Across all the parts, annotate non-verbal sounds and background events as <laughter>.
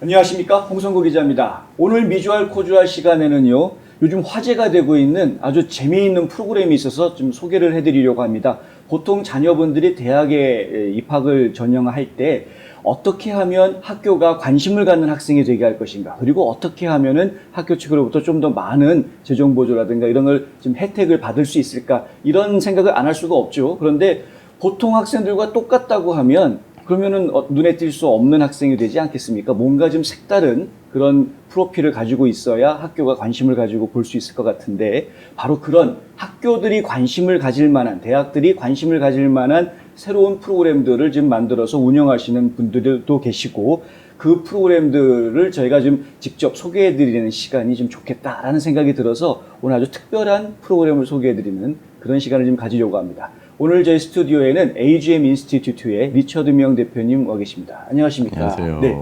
안녕하십니까 홍성구 기자입니다. 오늘 미주알 코주알 시간에는요 요즘 화제가 되고 있는 아주 재미있는 프로그램이 있어서 좀 소개를 해드리려고 합니다. 보통 자녀분들이 대학에 입학을 전형할 때 어떻게 하면 학교가 관심을 갖는 학생이 되게 할 것인가 그리고 어떻게 하면은 학교 측으로부터 좀 더 많은 재정 보조라든가 이런 걸 좀 혜택을 받을 수 있을까 이런 생각을 안 할 수가 없죠. 그런데 보통 학생들과 똑같다고 하면 그러면은 어, 눈에 띌 수 없는 학생이 되지 않겠습니까? 뭔가 좀 색다른 그런 프로필을 가지고 있어야 학교가 관심을 가지고 볼 수 있을 것 같은데 바로 그런 학교들이 관심을 가질 만한 대학들이 관심을 가질 만한 새로운 프로그램들을 지금 만들어서 운영하시는 분들도 계시고 그 프로그램들을 저희가 좀 직접 소개해 드리는 시간이 좀 좋겠다라는 생각이 들어서 오늘 아주 특별한 프로그램을 소개해 드리는 그런 시간을 좀 가지려고 합니다. 오늘 저희 스튜디오에는 AGM 인스티튜트의 리처드 명 대표님 와 계십니다. 안녕하십니까? 안녕하세요. 네.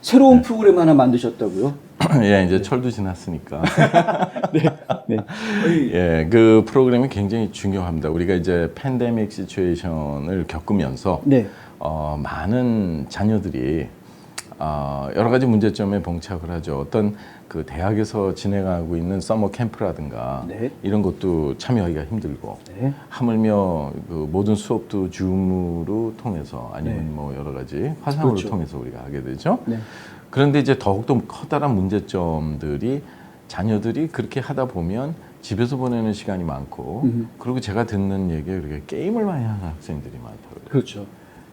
새로운 프로그램 하나 만드셨다고요? <clears throat> 예, 이제 철도 지났으니까. <laughs> 네. 예, 그 프로그램이 굉장히 중요합니다. 우리가 이제 팬데믹 시츄에이션을 겪으면서 네. 어, 많은 자녀들이 어, 여러 가지 문제점에 봉착을 하죠. 어떤 그 대학에서 진행하고 있는 서머 캠프라든가 네. 이런 것도 참여하기가 힘들고 네. 하물며 그 모든 수업도 줌으로 통해서 아니면 네. 뭐 여러 가지 화상으로 그렇죠. 통해서 우리가 하게 되죠. 네. 그런데 이제 더욱더 커다란 문제점들이 자녀들이 그렇게 하다 보면 집에서 보내는 시간이 많고 음흠. 그리고 제가 듣는 얘기에 그렇게 게임을 많이 하는 학생들이 많다고요. 그렇죠.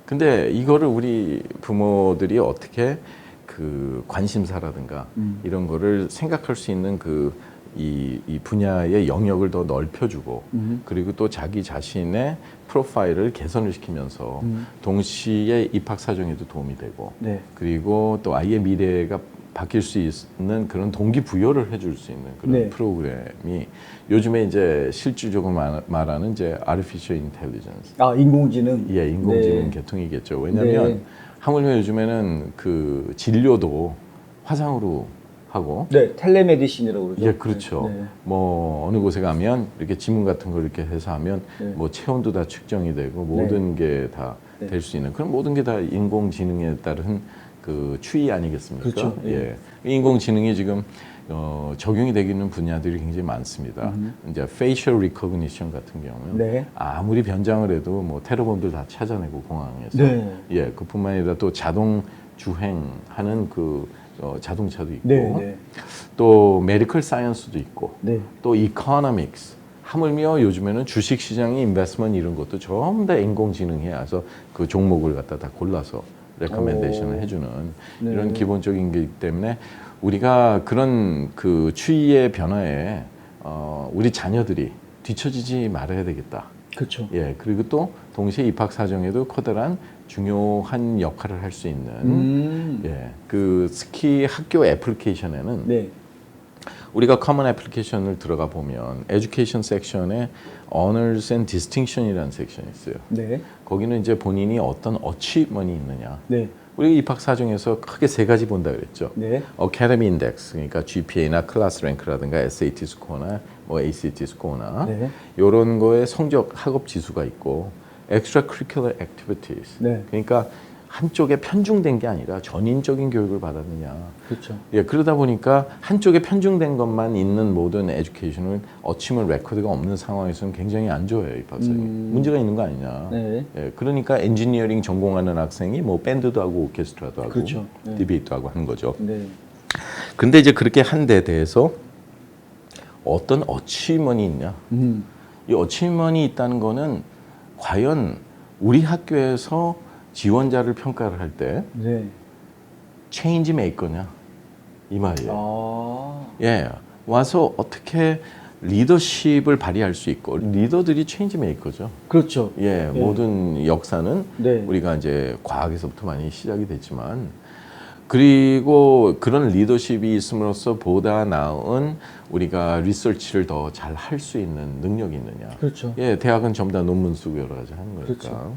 근데 이거를 우리 부모들이 어떻게 그 관심사라든가 음. 이런 거를 생각할 수 있는 그 이, 이 분야의 영역을 더 넓혀주고 음. 그리고 또 자기 자신의 프로파일을 개선을 시키면서 음. 동시에 입학 사정에도 도움이 되고 네. 그리고 또 아이의 미래가 바뀔 수 있는 그런 동기부여를 해줄 수 있는 그런 네. 프로그램이 요즘에 이제 실질적으로 말- 말하는 이제 artificial intelligence 아 인공지능. 예 인공지능 네. 계통이겠죠 왜냐하면 네. 하물며 요즘에는 그 진료도 화상으로 하고 네. 텔레메디신이라고 그러죠. 예 그렇죠 네. 뭐 어느 곳에 가면 이렇게 지문 같은 걸 이렇게 해서 하면 네. 뭐 체온도 다 측정이 되고 모든 게 다 될 수 있는 그런 모든 게 다 인공지능에 따른 그 추이 아니겠습니까? 그렇죠. 예. 인공지능이 지금 어, 적용이 되기는 분야들이 굉장히 많습니다. 이제 facial recognition 같은 경우는 네. 아무리 변장을 해도 뭐 테러범들 다 찾아내고 공항에서 네. 예 그뿐만 아니라 또 자동 주행하는 그 어, 자동차도 있고 네. 네. 또 메디컬 사이언스도 있고 네. 또 이코노믹스 하물며 요즘에는 주식 시장의 인베스트먼트 이런 것도 전부 다 인공지능에 와서 그 종목을 갖다 다 골라서 레커멘데이션을 오. 해주는 네. 이런 기본적인 게 있기 때문에 우리가 그런 그 추이의 변화에 어, 우리 자녀들이 뒤처지지 말아야 되겠다. 그렇죠. 예 그리고 또 동시에 입학 사정에도 커다란 중요한 역할을 할 수 있는 음. 예, 그 스키 학교 애플리케이션에는 네. 우리가 커먼 애플리케이션을 들어가 보면 에듀케이션 섹션에 Honors and Distinction이라는 섹션이 있어요. 네. 거기는 이제 본인이 어떤 어치먼이 있느냐. 네. 우리가 입학 사정에서 크게 세 가지 본다 그랬죠. 네. Academy Index 그러니까 GPA나 클래스 랭크라든가 SAT 스코어나 뭐 ACT 스코어나 네. 이런 거에 성적 학업 지수가 있고 Extracurricular Activities 네. 그러니까 한쪽에 편중된 게 아니라 전인적인 교육을 받았느냐. 그렇죠. 예, 그러다 보니까 한쪽에 편중된 것만 있는 모든 에듀케이션을 어치먼 레코드가 없는 상황에서는 굉장히 안 좋아요, 입학생이. 음. 문제가 있는 거 아니냐. 네. 예, 그러니까 엔지니어링 전공하는 학생이 뭐 밴드도 하고 오케스트라도 하고 그렇죠. 네. 디베이트도 하고 하는 거죠. 네. 근데 이제 그렇게 한 데 대해서 어떤 어치먼이 있냐? 음. 이 어치먼이 있다는 거는 과연 우리 학교에서 지원자를 평가를 할 때 네. 체인지 메이커냐? 이 말이에요. 아. 예, 와서 어떻게 리더십을 발휘할 수 있고 리더들이 체인지 메이커죠. 그렇죠. 예, 네. 모든 역사는 네. 우리가 이제 과학에서부터 많이 시작이 됐지만 그리고 그런 리더십이 있음으로써 보다 나은 우리가 리서치를 더 잘 할 수 있는 능력이 있느냐. 그렇죠. 예, 대학은 전부 다 논문 쓰고 여러 가지 하는 거니까. 그렇죠.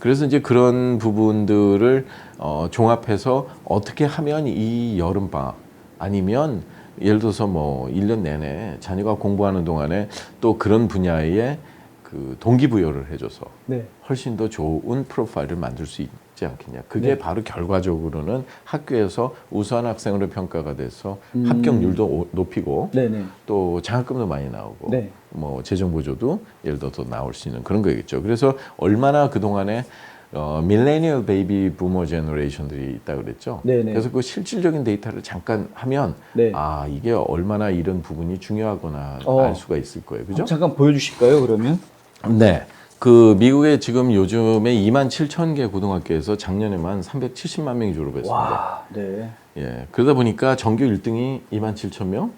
그래서 이제 그런 부분들을 어, 종합해서 어떻게 하면 이 여름방학 아니면 예를 들어서 뭐 1년 내내 자녀가 공부하는 동안에 또 그런 분야에 그 동기부여를 해줘서 네. 훨씬 더 좋은 프로파일을 만들 수 있지 적지 않겠냐. 그게 네. 바로 결과적으로는 학교에서 우수한 학생으로 평가가 돼서 음. 합격률도 오- 높이고 네네. 또 장학금도 많이 나오고 네. 뭐 재정 보조도 예를 들어서 나올 수 있는 그런 거겠죠. 그래서 얼마나 그 동안에 어, 밀레니얼 베이비 부머 제너레이션들이 있다 그랬죠. 네네. 그래서 그 실질적인 데이터를 잠깐 하면 네. 아 이게 얼마나 이런 부분이 중요하거나 어. 알 수가 있을 거예요. 그죠? 잠깐 보여주실까요? 그러면 네. 그 미국에 지금 요즘에 2만 7천 개 고등학교에서 작년에만 370만 명이 졸업했습니다. 와, 네, 예. 그러다 보니까 전교 1등이 2만 7천 명,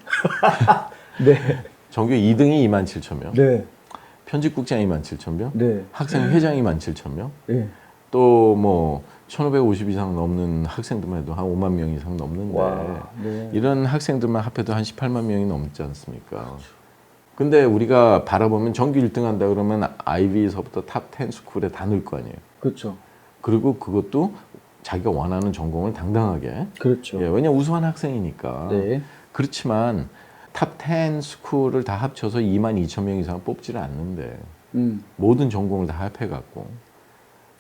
네, 전교 2등이 2만 7천 명, 네, 편집국장 2만 7천 명, 네, 학생 회장 2만 7천 명, 네. 또뭐 1,550 이상 넘는 학생들만 해도 한 5만 명 이상 넘는데 와, 네. 이런 학생들만 합해도 한 18만 명이 넘지 않습니까? 근데 우리가 바라보면 전교 1등 한다 그러면 아이비에서부터 탑10 스쿨에 다 넣을 거 아니에요. 그렇죠, 그리고 그것도 자기가 원하는 전공을 당당하게. 그렇죠. 예, 왜냐 우수한 학생이니까. 네, 그렇지만 탑10 스쿨을 다 합쳐서 2만 2천 명 이상 뽑지를 않는데 음, 모든 전공을 다 합해갖고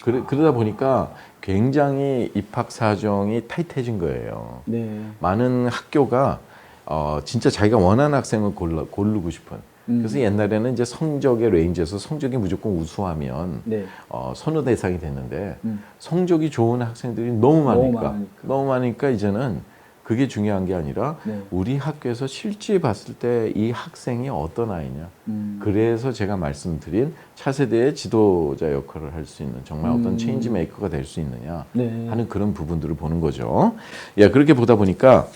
그러, 그러다 보니까 굉장히 입학 사정이 타이트해진 거예요. 네, 많은 학교가 어, 진짜 자기가 원하는 학생을 골라, 고르고 싶은. 음. 그래서 옛날에는 이제 성적의 레인지에서 성적이 무조건 우수하면 네, 어, 선호 대상이 됐는데 음, 성적이 좋은 학생들이 너무 많으니까 너무 많으니까. 너무 많으니까 이제는 그게 중요한 게 아니라 네. 우리 학교에서 실제 봤을 때 이 학생이 어떤 아이냐. 음, 그래서 제가 말씀드린 차세대의 지도자 역할을 할 수 있는 정말 음. 어떤 체인지 메이커가 될 수 있느냐 네, 하는 그런 부분들을 보는 거죠. 예, 그렇게 보다 보니까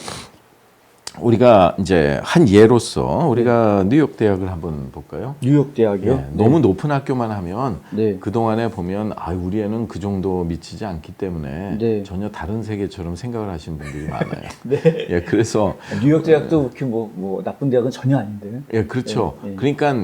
우리가 이제 한 예로서 우리가 뉴욕 대학을 한번 볼까요? 뉴욕 대학이요. 예, 너무 높은 학교만 하면 네, 그 동안에 보면 아 우리 애는 그 정도 미치지 않기 때문에 네. 전혀 다른 세계처럼 생각을 하시는 분들이 많아요. <laughs> 네. 예, 그래서 뉴욕 대학도 그렇게 뭐, 뭐 나쁜 대학은 전혀 아닌데. 예, 그렇죠. 네, 네. 그러니까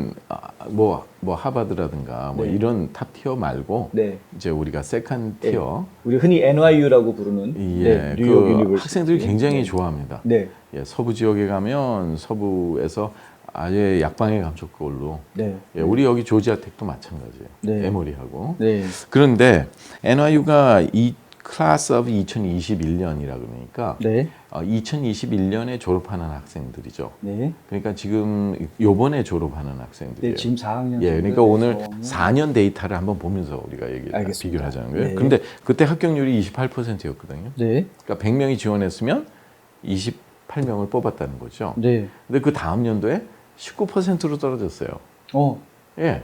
뭐, 뭐 하버드라든가 뭐 네. 이런 탑 티어 말고 네, 이제 우리가 세컨 네. 티어 우리 흔히 NYU라고 부르는 예, 네, 뉴욕 그 유니버시티. 학생들이 굉장히 네. 좋아합니다. 네, 예, 서부 지역에 가면 서부에서 아예 약방의 감촉걸로 네, 예, 우리 여기 조지아텍도 마찬가지예요. 네. 에모리하고 네, 그런데 NYU가 이 클래스 오브 2021년이라 그러니까 네, 어, 2021년에 졸업하는 학생들이죠. 네, 그러니까 지금 요번에 졸업하는 학생들이에요. 네, 지금 4학년. 예, 그러니까 오늘 4년 데이터를 한번 보면서 우리가 얘기. 비교를 하자는 거예요. 네. 근데 그때 합격률이 28%였거든요. 네, 그러니까 100명이 지원했으면 28명을 뽑았다는 거죠. 네, 근데 그 다음 연도에 19%로 떨어졌어요. 어, 예.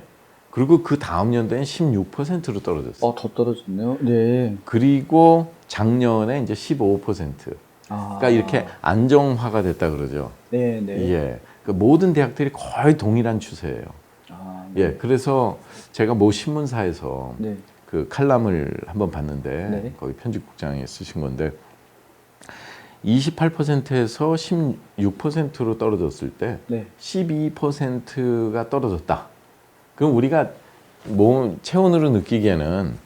그리고 그 다음 연도엔 16%로 떨어졌어요. 어, 더 떨어졌네요. 네, 그리고 작년에 이제 15%. 아, 그러니까 이렇게 안정화가 됐다 그러죠. 네, 네, 예. 그 모든 대학들이 거의 동일한 추세예요. 아, 예. 그래서 제가 모 신문사에서 네, 그 칼럼을 한번 봤는데 네. 거기 편집국장이 쓰신 건데 28%에서 16%로 떨어졌을 때 네, 12%가 떨어졌다. 그럼 우리가 뭐 체온으로 느끼기에는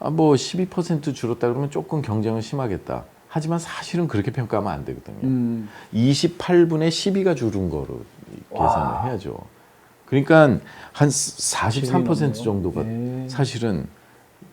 아, 뭐 12% 줄었다 그러면 조금 경쟁은 심하겠다. 하지만 사실은 그렇게 평가하면 안 되거든요. 음, 28분의 12가 줄은 거로 계산을 와. 해야죠. 그러니까 한12 43% 넘네요. 정도가 네. 사실은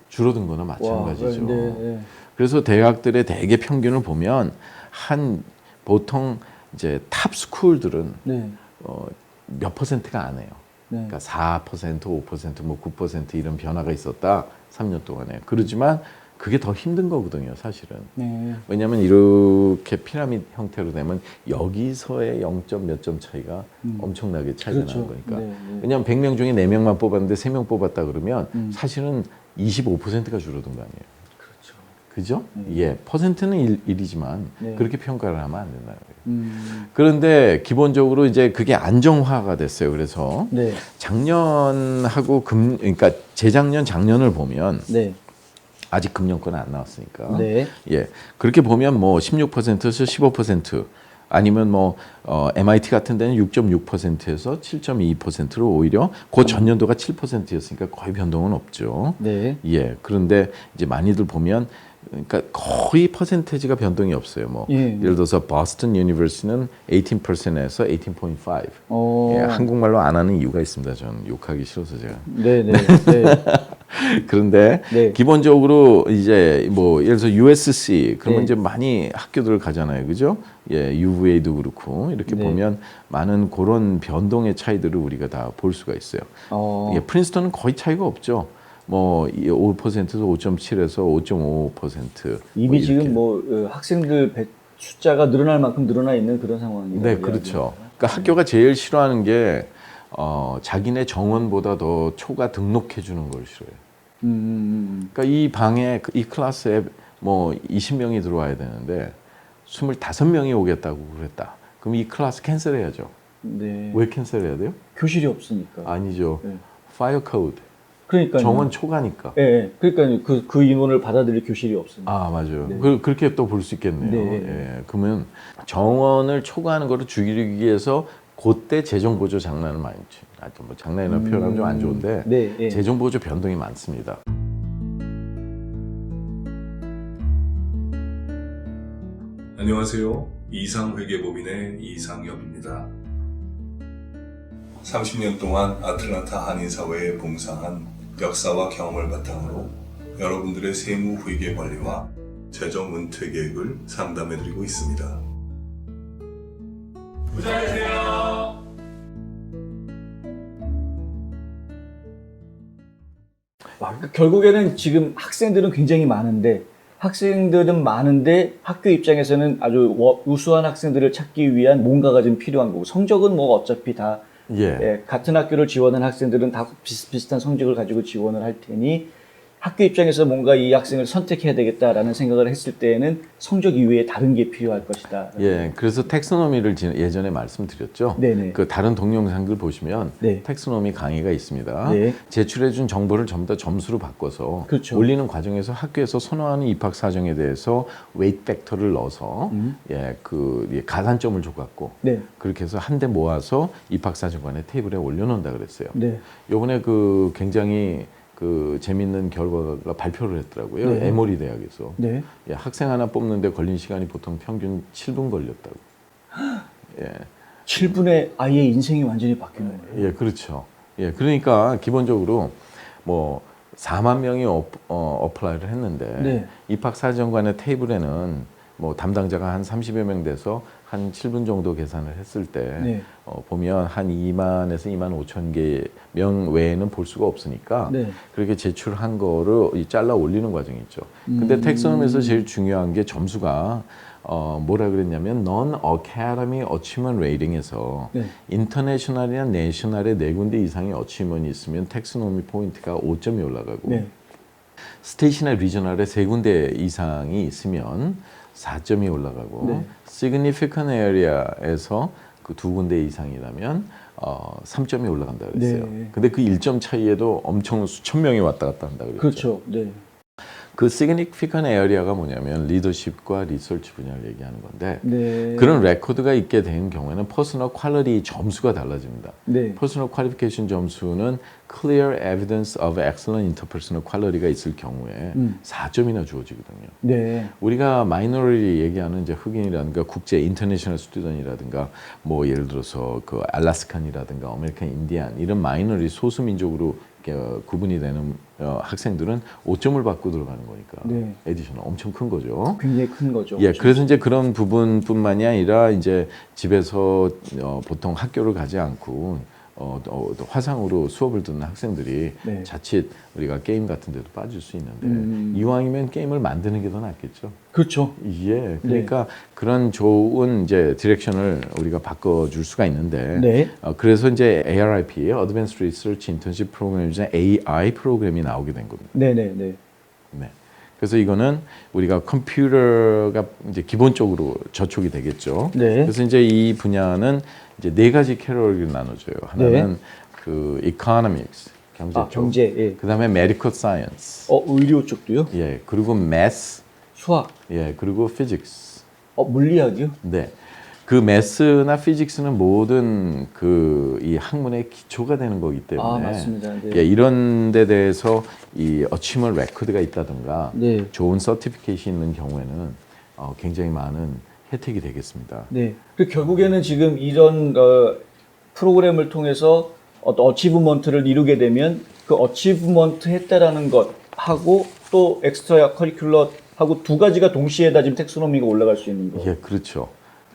줄어든 거나 마찬가지죠. 와, 네, 네, 그래서 대학들의 대개 평균을 보면 한 보통 이제 탑 스쿨들은 네, 어, 몇 퍼센트가 안 해요. 네, 그러니까 4%, 5%, 뭐 9% 이런 변화가 있었다. 3년 동안에. 그러지만 그게 더 힘든 거거든요, 사실은. 네, 왜냐하면 이렇게 피라미드 형태로 되면 여기서의 0점 몇 점 차이가 음. 엄청나게 차이가 그렇죠. 나는 거니까. 네, 네. 왜냐하면 100명 중에 4명만 뽑았는데 3명 뽑았다 그러면 음. 사실은 25%가 줄어든 거 아니에요. 그죠? 음. 예. 퍼센트는 1, 이지만 네. 그렇게 평가를 하면 안 된다는 거예요. 음, 그런데 기본적으로 이제 그게 안정화가 됐어요. 그래서 네, 작년하고 금 그러니까 재작년 작년을 보면 네, 아직 금년권은 안 나왔으니까 네, 예 그렇게 보면 뭐 16%에서 15% 아니면 뭐 어, MIT 같은 데는 6.6%에서 7.2%로 오히려 그 전년도가 7%였으니까 거의 변동은 없죠. 네, 예 그런데 이제 많이들 보면 그러니까 거의 퍼센테지가 변동이 없어요. 뭐 예. 예를 들어서 버스턴 유니버시티는 18%에서 18.5. 어, 예, 한국말로 안 하는 이유가 있습니다. 저는 욕하기 싫어서 제가. 네, 네, 네, <laughs> 그런데 네. 기본적으로 이제 뭐 예를 들어서 USC 그러면 네. 이제 많이 학교들을 가잖아요, 그죠? 예, UVA도 그렇고 이렇게 네. 보면 많은 그런 변동의 차이들을 우리가 다 볼 수가 있어요. 어. 예, 프린스턴은 거의 차이가 없죠. 뭐 5%에서 5.7에서 5.5%. 이미 지금 뭐 어, 학생들 배- 숫자가 늘어날 만큼 늘어나 있는 그런 상황이에요. 네, 그렇죠. 그러니까 학교가 제일 싫어하는 게 어, 자기네 정원보다 더 초가 등록해 주는 걸 싫어해요. 음, 음, 그러니까 이 방에 그- 이 클래스에 뭐 20명이 들어와야 되는데 25명이 오겠다고 그랬다. 그럼 이 클래스 캔슬해야죠. 음. 네. 왜 캔슬해야 돼요? 교실이 없으니까. 아니죠. 네. 파이어 코드. 그러니까 정원 초과니까. 예, 예. 그러니까 그, 그 인원을 받아들일 교실이 없으니까. 아 맞아요. 네. 그, 그렇게 또 볼 수 있겠네요. 네. 예. 그러면 정원을 초과하는 거를 줄이기 위해서 그때 재정 보조 장난을 많이 치. 하여튼 뭐 장난이라는 표현하면 좀 안 좋은데 네, 예. 재정 보조 변동이 많습니다. 안녕하세요. 이상회계법인의 이상엽입니다. 30년 동안 아틀란타 한인사회에 봉사한 역사와 경험을 바탕으로 여러분들의 세무 회계 관리와 재정 은퇴 계획을 상담해 드리고 있습니다. 아, 그러니까 결국에는 지금 학생들은 굉장히 많은데 학생들은 많은데 학교 입장에서는 아주 워- 우수한 학생들을 찾기 위한 뭔가가 좀 필요한 거고 성적은 뭐 어차피 다 예. 예, 같은 학교를 지원한 학생들은 다 비슷비슷한 성적을 가지고 지원을 할 테니 학교 입장에서 뭔가 이 학생을 선택해야 되겠다라는 생각을 했을 때에는 성적 이외에 다른 게 필요할 것이다. 예. 그래서 텍스노미를 지- 예전에 말씀드렸죠. 네네. 그 다른 동영상들 보시면 네. 텍스노미 강의가 있습니다. 네. 제출해준 정보를 전부 다 점수로 바꿔서 그렇죠. 올리는 과정에서 학교에서 선호하는 입학 사정에 대해서 웨이트 팩터를 넣어서 음. 예, 그 예, 가산점을 줘갖고 네. 그렇게 해서 한 대 모아서 입학 사정관의 테이블에 올려놓는다 그랬어요. 네. 요번에 그 굉장히 그 재밌는 결과가 발표를 했더라고요. 네. 에모리 대학에서 네. 예, 학생 하나 뽑는데 걸린 시간이 보통 평균 7분 걸렸다고. 예. 7분에 아이의 인생이 완전히 바뀌는 거예요. 예, 그렇죠. 예, 그러니까 기본적으로 뭐 4만 명이 어, 어, 어플라이를 했는데 네. 입학 사정관의 테이블에는 뭐 담당자가 한 30여 명 돼서 한 7분 정도 계산을 했을 때 네. 어, 보면 한 2만에서 2만 5천 개 명 외에는 볼 수가 없으니까 네. 그렇게 제출한 거를 잘라 올리는 과정이 있죠. 근데 음. 텍소놈에서 제일 중요한 게 점수가 어, 뭐라 그랬냐면 넌 어카데미 어치먼 레이딩에서 인터내셔널이나 내셔널의 네 군데 이상의 어치먼이 있으면 텍스노미 포인트가 5점이 올라가고 네. 스테이시나 리저널에 세 군데 이상이 있으면 4점이 올라가고 네. significant area에서 그 두 군데 이상이라면 어, 3점이 올라간다 그랬어요. 네. 근데 그 1점 차이에도 엄청 수천 명이 왔다 갔다 한다 그랬죠. 그렇죠. 네. 그 significant area가 뭐냐면 리더십과 리서치 분야를 얘기하는 건데 네. 그런 레코드가 있게 된 경우에는 퍼스널 퀄리티 점수가 달라집니다. 네. 퍼스널 퀄리피케이션 점수는 clear evidence of excellent interpersonal quality가 있을 경우에 음. 4점이나 주어지거든요. 네. 우리가 마이너리 얘기하는 이제 흑인이라든가 국제 인터내셔널 스튜던이라든가 뭐 예를 들어서 그 알라스칸이라든가 아메리칸 인디안 이런 마이너리 소수 민족으로 구분이 되는 어, 학생들은 5점을 받고 들어가는 거니까 네. 에디션 엄청 큰 거죠. 굉장히 큰 거죠. 예, 그래서 이제 그런 부분뿐만이 아니라 이제 집에서 어, 보통 학교를 가지 않고 어, 어, 또 화상으로 수업을 듣는 학생들이 네. 자칫 우리가 게임 같은 데도 빠질 수 있는데 음. 이왕이면 게임을 만드는 게 더 낫겠죠. 그렇죠. 예, 그러니까 그런 좋은 이제 디렉션을 우리가 바꿔 줄 수가 있는데 네. 어, 그래서 이제 ARIP, Advanced Research Internship Program 중에 AI 프로그램이 나오게 된 겁니다. 네, 네, 네. 네. 그래서 이거는 우리가 컴퓨터가 이제 기본적으로 저촉이 되겠죠. 네. 그래서 이제 이 분야는 이제 네 가지 캐러를 나눠줘요. 하나는 그 economics 경제 아, 쪽, 경제. 예. 그다음에 medical science, 어, 의료 쪽도요? 예, 그리고 math, 수학. 예, 그리고 physics. 어, 물리학이요? 네. 그 매스나 피직스는 모든 그 이 학문의 기초가 되는 거기 때문에 아, 맞습니다. 네. 예, 이런 데 대해서 이 어치먼 레코드가 있다든가 네. 좋은 서티피케이션이 있는 경우에는 어, 굉장히 많은 혜택이 되겠습니다. 네. 그 결국에는 지금 이런 어, 프로그램을 통해서 어떤 어치브먼트를 이루게 되면 그 어치브먼트 했다라는 것 하고 또 엑스트라 커리큘러 하고 두 가지가 동시에 다 지금 텍스노미가 올라갈 수 있는 거. 예, 그렇죠.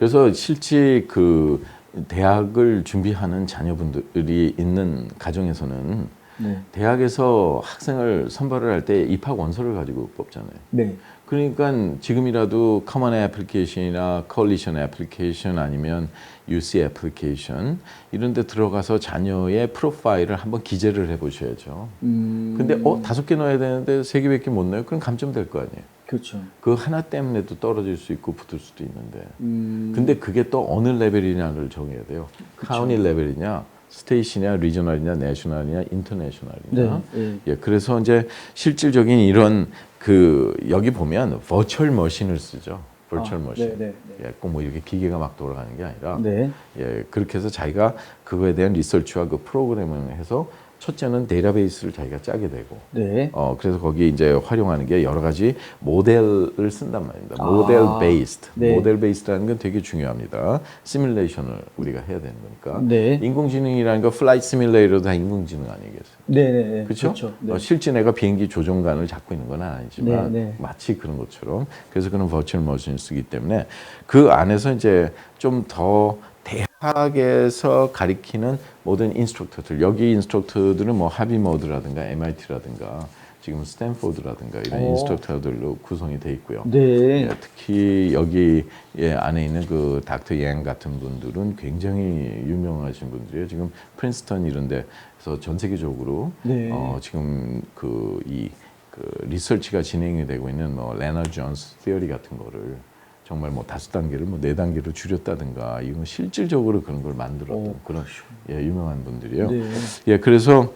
그래서 실제 그 대학을 준비하는 자녀분들이 있는 가정에서는 네. 대학에서 학생을 선발을 할 때 입학 원서를 가지고 뽑잖아요. 네. 그러니까 지금이라도 커먼 애플리케이션이나 컬리션 애플리케이션 아니면 UC 애플리케이션 이런 데 들어가서 자녀의 프로파일을 한번 기재를 해 보셔야죠. 음. 근데 어 다섯 개 넣어야 되는데 세 개밖에 못 넣어요? 그럼 감점될 거 아니에요. 그렇죠. 그 하나 때문에도 떨어질 수 있고 붙을 수도 있는데. 음. 근데 그게 또 어느 레벨이냐를 정해야 돼요. 카운티 레벨이냐, 스테이시냐, 리저널이냐, 내셔널이냐, 인터내셔널이냐. 네. 네. 예, 그래서 이제 실질적인 이런 그 여기 보면 버추얼 머신을 쓰죠. 버추얼 아, 머신. 네, 네, 예, 꼭 뭐 이렇게 기계가 막 돌아가는 게 아니라 네. 예, 그렇게 해서 자기가 그거에 대한 리서치와 그 프로그래밍을 해서 첫째는 데이터베이스를 자기가 짜게 되고 네. 어 그래서 거기 이제 활용하는 게 여러 가지 모델을 쓴단 말입니다. 아, 모델 베이스드. 네. 모델 베이스드라는 건 되게 중요합니다. 시뮬레이션을 우리가 해야 되는 거니까. 네. 인공지능이라는 거 플라이트 시뮬레이터도 다 인공지능 아니겠어요? 네, 네, 네. 그렇죠? 그렇죠. 네. 어, 실제 내가 비행기 조종관을 잡고 있는 건 아니지만 네, 네. 마치 그런 것처럼 그래서 그런 버추얼 머신을 쓰기 때문에 그 안에서 이제 좀더 대학에서 가리키는 모든 인스트럭터들 여기 인스트럭터들은 뭐 하비모드라든가 MIT라든가 지금 스탠포드라든가 이런 오. 인스트럭터들로 구성이 돼 있고요. 네. 예, 특히 여기 예, 안에 있는 그 닥터 양 같은 분들은 굉장히 유명하신 분들이에요. 지금 프린스턴 이런 데서 전 세계적으로 네. 어, 지금 그이그 리서치가 진행이 되고 있는 뭐 레너 존스 티어리 같은 거를 정말 뭐 다섯 단계를 뭐 네 단계로 줄였다든가 이건 실질적으로 그런 걸 만들었던 오, 그런 예, 유명한 분들이에요. 네. 예, 그래서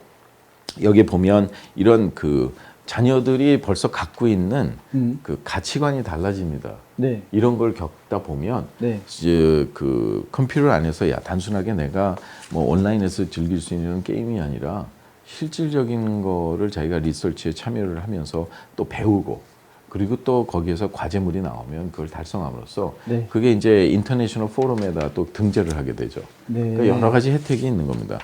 여기 보면 이런 그 자녀들이 벌써 갖고 있는 음. 그 가치관이 달라집니다. 네. 이런 걸 겪다 보면 네. 이제 그 컴퓨터 안에서 야 단순하게 내가 뭐 온라인에서 즐길 수 있는 게임이 아니라 실질적인 거를 자기가 리서치에 참여를 하면서 또 배우고 그리고 또 거기에서 과제물이 나오면 그걸 달성함으로써 네. 그게 이제 인터내셔널 포럼에다 또 등재를 하게 되죠. 네. 그러니까 여러 가지 혜택이 있는 겁니다.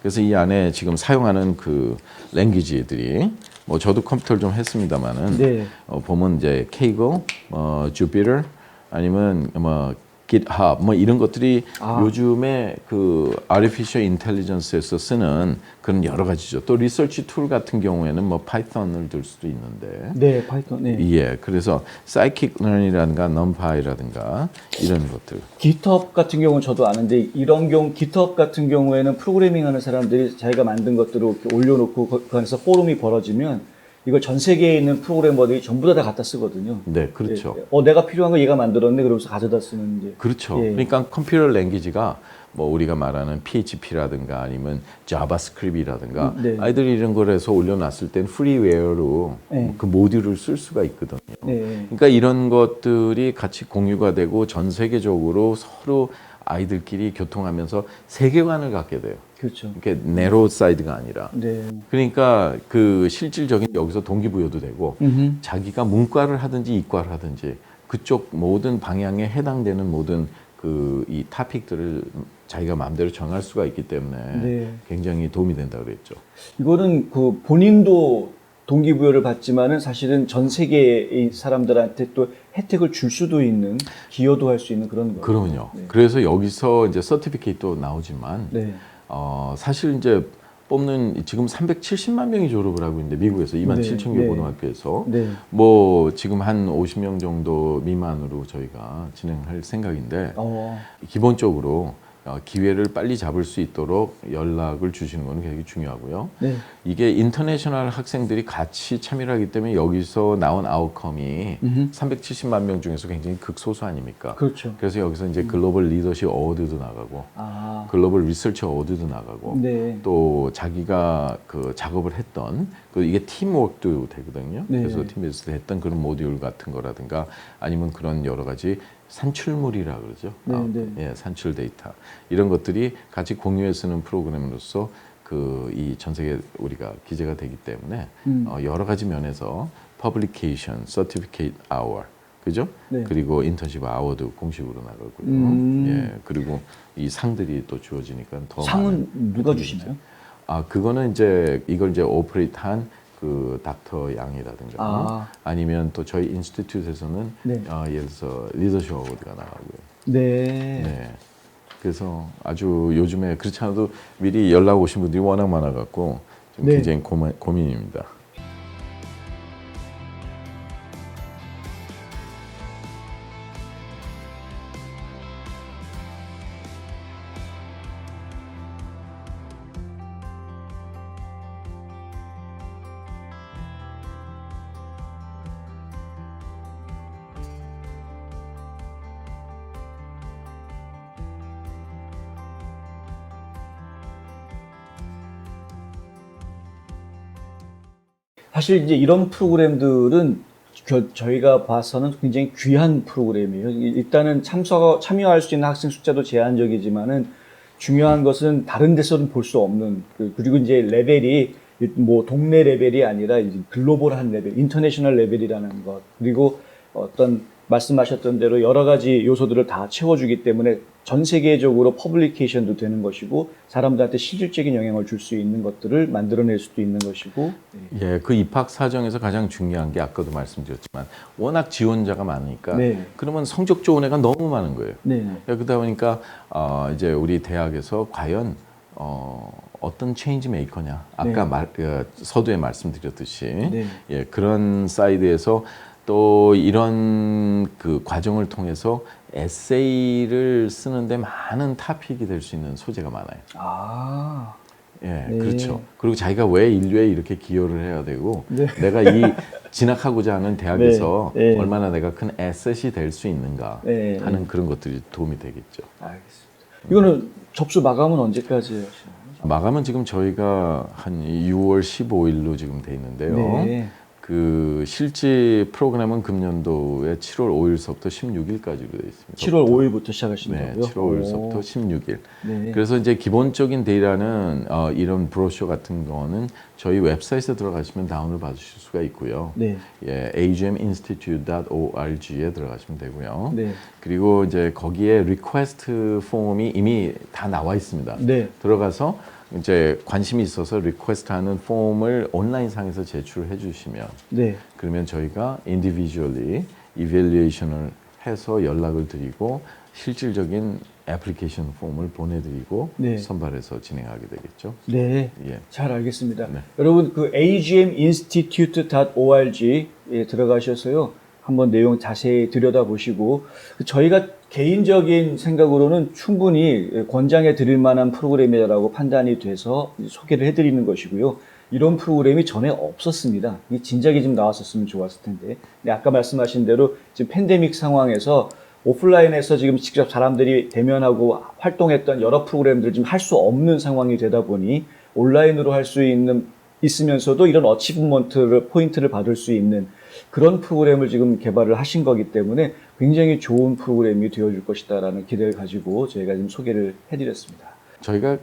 그래서 이 안에 지금 사용하는 그 랭귀지들이 뭐 저도 컴퓨터를 좀 했습니다만은 네. 어, 보면 이제 케이글, 뭐 주피터 아니면 뭐 GitHub 뭐 이런 것들이 아. 요즘에 그 artificial intelligence에서 쓰는 그런 여러 가지죠. 또 리서치 툴 같은 경우에는 뭐 파이썬을 들 수도 있는데 네, 파이썬. 네. 예, 그래서 사이킥 런이라든가 넘파이라든가 이런 것들 GitHub 같은 경우는 저도 아는데 이런 경우 GitHub 같은 경우에는 프로그래밍 하는 사람들이 자기가 만든 것들을 올려 놓고 그- 그 안에서 포럼이 벌어지면 이걸 전 세계에 있는 프로그래머들이 전부 다, 다 갖다 쓰거든요. 네, 그렇죠. 예, 어 내가 필요한 거 얘가 만들었네 그러면서 가져다 쓰는 이제. 그렇죠. 예. 그러니까 컴퓨터 랭귀지가 뭐 우리가 말하는 PHP라든가 아니면 자바스크립트라든가 음, 네. 아이들이 이런 걸 해서 올려놨을 땐 프리웨어로 네. 그 모듈을 쓸 수가 있거든요. 네. 그러니까 이런 것들이 같이 공유가 되고 전 세계적으로 서로 아이들끼리 교통하면서 세계관을 갖게 돼요. 그렇죠. 이렇게 네로 사이드가 아니라. 네. 그러니까 그 실질적인 여기서 동기부여도 되고 음흠. 자기가 문과를 하든지 이과를 하든지 그쪽 모든 방향에 해당되는 모든 그 이 타픽들을 자기가 마음대로 정할 수가 있기 때문에 네. 굉장히 도움이 된다 그랬죠. 이거는 그 본인도 동기부여를 받지만은 사실은 전 세계의 사람들한테 또 혜택을 줄 수도 있는 기여도 할 수 있는 그런 거예요. 그러면요. 네. 그래서 여기서 이제 서티피케이트도 나오지만 네. 어, 사실 이제 뽑는 지금 370만 명이 졸업을 하고 있는데 미국에서 2만 네, 7천 개 네. 고등학교에서 네. 뭐 지금 한 50명 정도 미만으로 저희가 진행할 생각인데 어. 기본적으로 어, 기회를 빨리 잡을 수 있도록 연락을 주시는 것은 굉장히 중요하고요. 네. 이게 인터내셔널 학생들이 같이 참여를 하기 때문에 여기서 나온 아웃컴이 음흠. 370만 명 중에서 굉장히 극소수 아닙니까? 그렇죠. 그래서 여기서 이제 글로벌 리더십 어워드도 나가고 아. 글로벌 리서치 어워드도 나가고 네. 또 자기가 그 작업을 했던 그 이게 팀워크도 되거든요. 네. 그래서 팀에서 했던 그런 모듈 같은 거라든가 아니면 그런 여러 가지 산출물이라 그러죠. 네, 아, 네. 예, 산출 데이터 이런 것들이 같이 공유해 쓰는 프로그램으로서 그 이 전 세계 우리가 기재가 되기 때문에 음. 어, 여러 가지 면에서 퍼블리케이션, 서티피케이트 아워 그죠? 네. 그리고 인턴십 아워도 공식으로 나가고요. 음. 예, 그리고 이 상들이 또 주어지니까 더 상은 누가 주시나요? 아 그거는 이제 이걸 이제 오퍼레이트한 그 닥터 양이라든가 아. 아니면 또 저희 인스티튜트에서는 네. 어, 예를 들어서 리더십 어워드가 나가고요. 네. 네. 그래서 아주 요즘에 그렇지 않아도 미리 연락 오신 분들이 워낙 많아갖고 좀 네. 굉장히 고민, 고민입니다. 사실 이제 이런 프로그램들은 겨- 저희가 봐서는 굉장히 귀한 프로그램이에요. 이- 일단은 참석 참여할 수 있는 학생 숫자도 제한적이지만은 중요한 것은 다른 데서는 볼 수 없는 그- 그리고 이제 레벨이 뭐 동네 레벨이 아니라 이제 글로벌한 레벨, 인터내셔널 레벨이라는 것 그리고 어떤 말씀하셨던 대로 여러 가지 요소들을 다 채워주기 때문에 전 세계적으로 퍼블리케이션도 되는 것이고 사람들한테 실질적인 영향을 줄 수 있는 것들을 만들어낼 수도 있는 것이고 네. 예, 그 입학 사정에서 가장 중요한 게 아까도 말씀드렸지만 워낙 지원자가 많으니까 네. 그러면 성적 좋은 애가 너무 많은 거예요. 네. 예, 그러다 보니까 어, 이제 우리 대학에서 과연 어, 어떤 체인지 메이커냐 아까 네. 말, 어, 서두에 말씀드렸듯이 네. 예, 그런 사이드에서 또 이런 그 과정을 통해서 에세이를 쓰는데 많은 타픽이 될 수 있는 소재가 많아요. 아, 예, 네. 그렇죠. 그리고 자기가 왜 인류에 이렇게 기여를 해야 되고 네. 내가 이 진학하고자 하는 대학에서 <laughs> 네, 네. 얼마나 내가 큰 에셋이 될 수 있는가 네, 하는 그런 것들이 도움이 되겠죠. 알겠습니다. 이거는 접수 마감은 언제까지 하시나요? 마감은 지금 저희가 한 6월 15일로 지금 돼 있는데요. 네. 그 실제 프로그램은 금년도에 7월 5일서부터 16일까지로 되어 있습니다. 7월 5일부터 시작하시는 네, 거고요. 7월 5일서부터 오. 16일. 네. 그래서 이제 기본적인 데이터는 어, 이런 브로셔 같은 거는 저희 웹사이트에 들어가시면 다운을 받으실 수가 있고요. 네. 예, agminstitute.org에 들어가시면 되고요. 네. 그리고 이제 거기에 리퀘스트 폼이 이미 다 나와 있습니다. 네. 들어가서 이제 관심이 있어서 리퀘스트하는 폼을 온라인 상에서 제출해 주시면 네. 그러면 저희가 individually evaluation을 해서 연락을 드리고 실질적인 애플리케이션 폼을 보내드리고 네. 선발해서 진행하게 되겠죠. 네. 예. 잘 알겠습니다. 네. 여러분 그 agminstitute.org에 들어가셔서요. 한번 내용 자세히 들여다보시고 그 저희가 개인적인 생각으로는 충분히 권장해 드릴 만한 프로그램이라고 판단이 돼서 소개를 해드리는 것이고요. 이런 프로그램이 전에 없었습니다. 이 진작에 좀 나왔었으면 좋았을 텐데. 근데 아까 말씀하신 대로 지금 팬데믹 상황에서 오프라인에서 지금 직접 사람들이 대면하고 활동했던 여러 프로그램들을 지금 할 수 없는 상황이 되다 보니 온라인으로 할 수 있는 있으면서도 이런 어치브먼트를 포인트를 받을 수 있는 그런 프로그램을 지금 개발을 하신 거기 때문에 굉장히 좋은 프로그램이 되어줄 것이다라는 기대를 가지고 저희가 지금 소개를 해드렸습니다. 저희가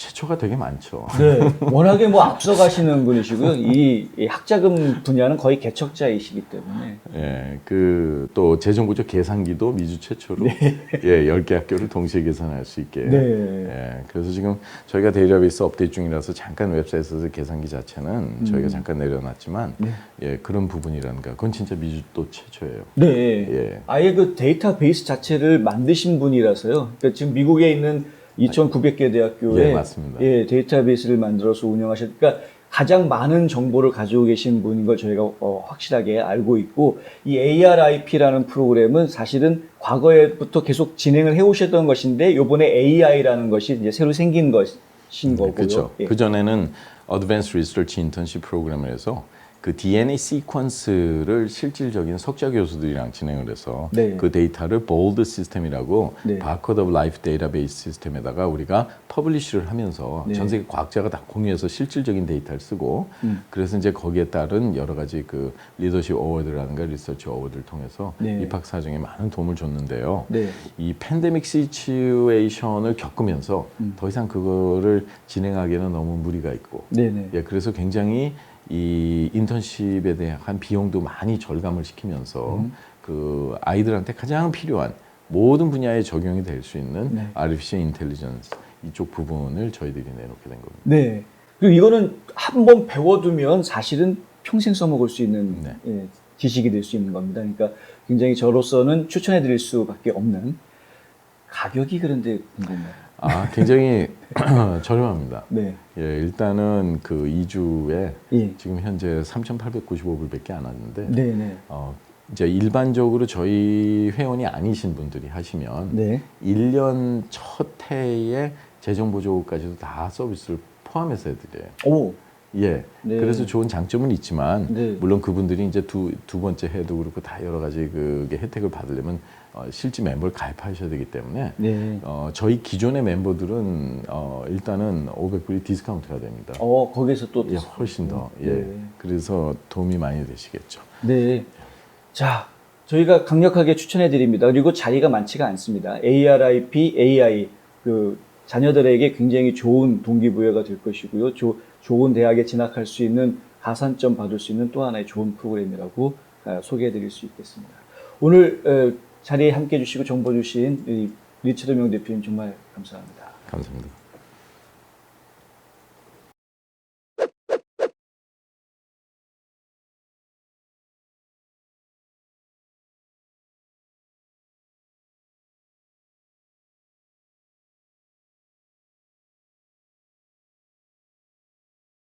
최초가 되게 많죠. 네, 워낙에 뭐 앞서가시는 분이시고요. 이, 이 학자금 분야는 거의 개척자이시기 때문에 예, 그 또 재정구조 계산기도 미주 최초로 예, 10개 학교를 동시에 계산할 수 있게. 네. 예, 그래서 지금 저희가 데이터베이스 업데이트 중이라서 잠깐 웹사이트에서 계산기 자체는 저희가 잠깐 내려놨지만 네. 예, 그런 부분이라든가 그건 진짜 미주 또 최초예요. 네. 예. 아예 그 데이터베이스 자체를 만드신 분이라서요. 그러니까 지금 미국에 있는 2,900개 대학교에 예. 예, 데이터베이스를 만들어서 운영하셨. 그러니까 가장 많은 정보를 가지고 계신 분인 걸 저희가 어, 확실하게 알고 있고 이 ARIP라는 프로그램은 사실은 과거에부터 계속 진행을 해오셨던 것인데 이번에 AI라는 것이 이제 새로 생긴 것인 거고요. 그렇죠. 예. 그 전에는 Advanced Research Internship 프로그램을 해서 그 DNA 시퀀스를 실질적인 석자 교수들이랑 진행을 해서 네. 그 데이터를 보ल्드 시스템이라고 네. 바코드 오브 라이프 데이터베이스 시스템에다가 우리가 퍼블리시를 하면서 네. 전 세계 과학자가 다 공유해서 실질적인 데이터를 쓰고 음. 그래서 이제 거기에 따른 여러 가지 그 리더십 어워드라든가 리서치 어워드를 통해서 네. 입학 사정에 많은 도움을 줬는데요. 네. 이 팬데믹 시츄에이션을 겪으면서 음. 더 이상 그거를 진행하기에는 너무 무리가 있고 네 네. 예, 그래서 굉장히 이 인턴십에 대한 비용도 많이 절감을 시키면서 음. 그 아이들한테 가장 필요한 모든 분야에 적용이 될 수 있는 네. artificial intelligence 이쪽 부분을 저희들이 내놓게 된 겁니다. 네. 그리고 이거는 한번 배워두면 사실은 평생 써먹을 수 있는 네. 예, 지식이 될 수 있는 겁니다. 그러니까 굉장히 저로서는 추천해 드릴 수밖에 없는 가격이 그런데 궁금해요. 아, 굉장히 <clears throat> 저렴합니다. 네. 예, 일단은 그 2주에 예. 지금 현재 3,895불밖에 안 왔는데 네, 네. 어, 이제 일반적으로 저희 회원이 아니신 분들이 하시면 네. 1년 첫 해에 재정 보조까지도 다 서비스를 포함해서 해드려요. 오. 예. 네. 그래서 좋은 장점은 있지만 네. 물론 그분들이 이제 두, 두 번째 해도 그렇고 다 여러 가지 그게 혜택을 받으려면 어, 실제 멤버를 가입하셔야 되기 때문에 네. 어, 저희 기존의 멤버들은 어, 일단은 500불이 디스카운트가 됩니다. 어, 거기서 또 예, 훨씬 더. 예. 네. 그래서 도움이 많이 되시겠죠. 네. 자, 저희가 강력하게 추천해 드립니다. 그리고 자리가 많지가 않습니다. ARIP, AI 그 자녀들에게 굉장히 좋은 동기부여가 될 것이고요. 조, 좋은 대학에 진학할 수 있는 가산점 받을 수 있는 또 하나의 좋은 프로그램이라고 아, 소개해 드릴 수 있겠습니다. 오늘 어, 자리에 함께 해주시고 정보 주신 이 리처드 명 대표님 정말 감사합니다. 감사합니다.